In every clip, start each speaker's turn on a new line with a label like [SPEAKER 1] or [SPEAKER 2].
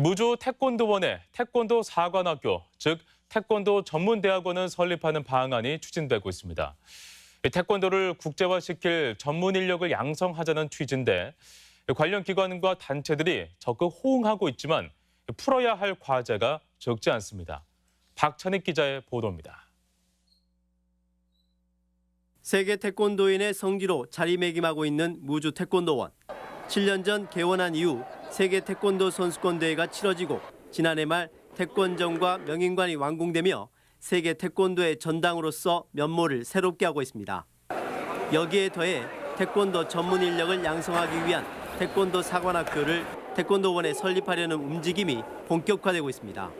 [SPEAKER 1] 무주 태권도원의 태권도 사관학교, 즉 태권도 전문대학원을 설립하는 방안이 추진되고 있습니다. 이 태권도를 국제화시킬 전문 인력을 양성하자는 취지인데 관련 기관과 단체들이 적극 호응하고 있지만 풀어야 할 과제가 적지 않습니다. 박찬익 기자의 보도입니다.
[SPEAKER 2] 세계 태권도인의 성지로 자리매김하고 있는 무주 태권도원. 7년 전 개원한 이후 세계 태권도 선수권 대회가 치러지고 지난해 말 태권전과 명인관이 완공되며 세계 태권도의 전당으로서 면모를 새롭게 하고 있습니다. 여기에 더해 태권도 전문 인력을 양성하기 위한 태권도 사관학교를 태권도원에 설립하려는 움직임이 본격화되고 있습니다.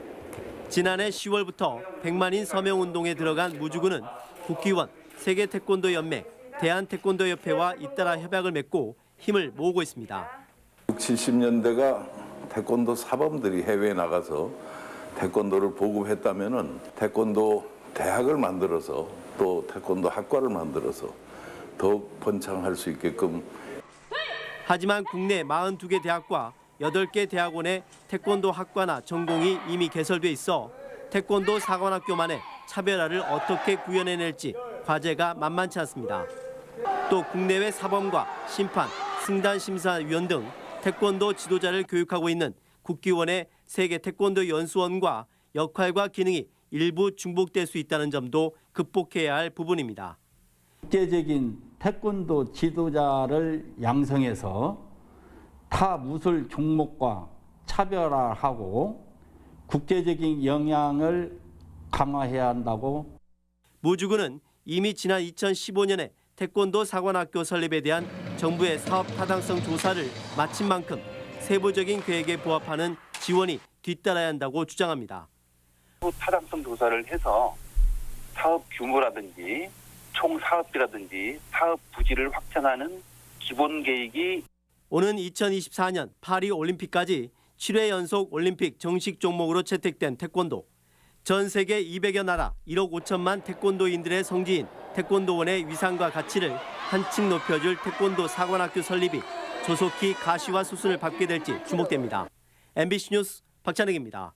[SPEAKER 2] 지난해 10월부터 100만인 서명 운동에 들어간 무주군은 국기원, 세계 태권도 연맹, 대한 태권도 협회와 잇따라 협약을 맺고 힘을 모으고 있습니다.
[SPEAKER 3] 70년대가 태권도 사범들이 해외에 나가서 태권도를 보급했다면은 태권도 대학을 만들어서 또 태권도 학과를 만들어서 더욱 번창할 수 있게끔
[SPEAKER 2] 하지만 국내 42개 대학과 8개 대학원의 태권도 학과나 전공이 이미 개설돼 있어 태권도 사관학교만의 차별화를 어떻게 구현해낼지 과제가 만만치 않습니다. 또 국내외 사범과 심판, 승단 심사위원 등 태권도 지도자를 교육하고 있는 국기원의 세계 태권도 연수원과 역할과 기능이 일부 중복될 수 있다는 점도 극복해야 할 부분입니다.
[SPEAKER 4] 국제적인 태권도 지도자를 양성해서 타 무술 종목과 차별화하고 국제적인 영향을 강화해야 한다고
[SPEAKER 2] 무주군은 이미 지난 2015년에 태권도 사관학교 설립에 대한 정부의 사업 타당성 조사를 마친 만큼 세부적인 계획에 부합하는 지원이 뒤따라야 한다고 주장합니다.
[SPEAKER 5] 후 타당성 조사를 해서 사업 규모라든지 총 사업비라든지 사업 부지를 확장하는 기본 계획이
[SPEAKER 2] 오는 2024년 파리 올림픽까지 7회 연속 올림픽 정식 종목으로 채택된 태권도. 전 세계 200여 나라 1억 5천만 태권도인들의 성지인 태권도원의 위상과 가치를 한층 높여줄 태권도 사관학교 설립이 조속히 가시화 수순을 밟게 될지 주목됩니다. MBC 뉴스 박찬익입니다.